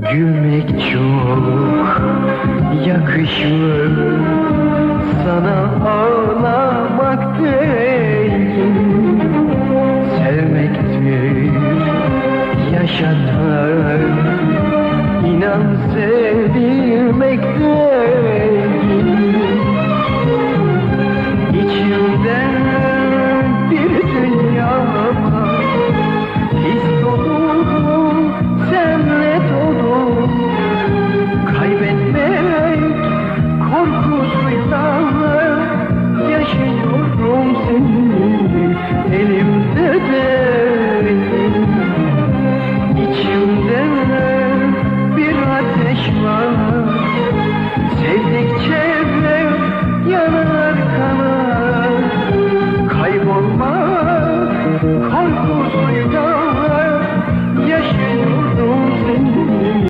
Gülmek çok yakışır. Sana ağlamak değil Sevmektir yaşatan Yaşıyorum seni elimde değil İçimde bir ateş var. Sevdikçe yanar kanar. Kaybolmak korkusuyla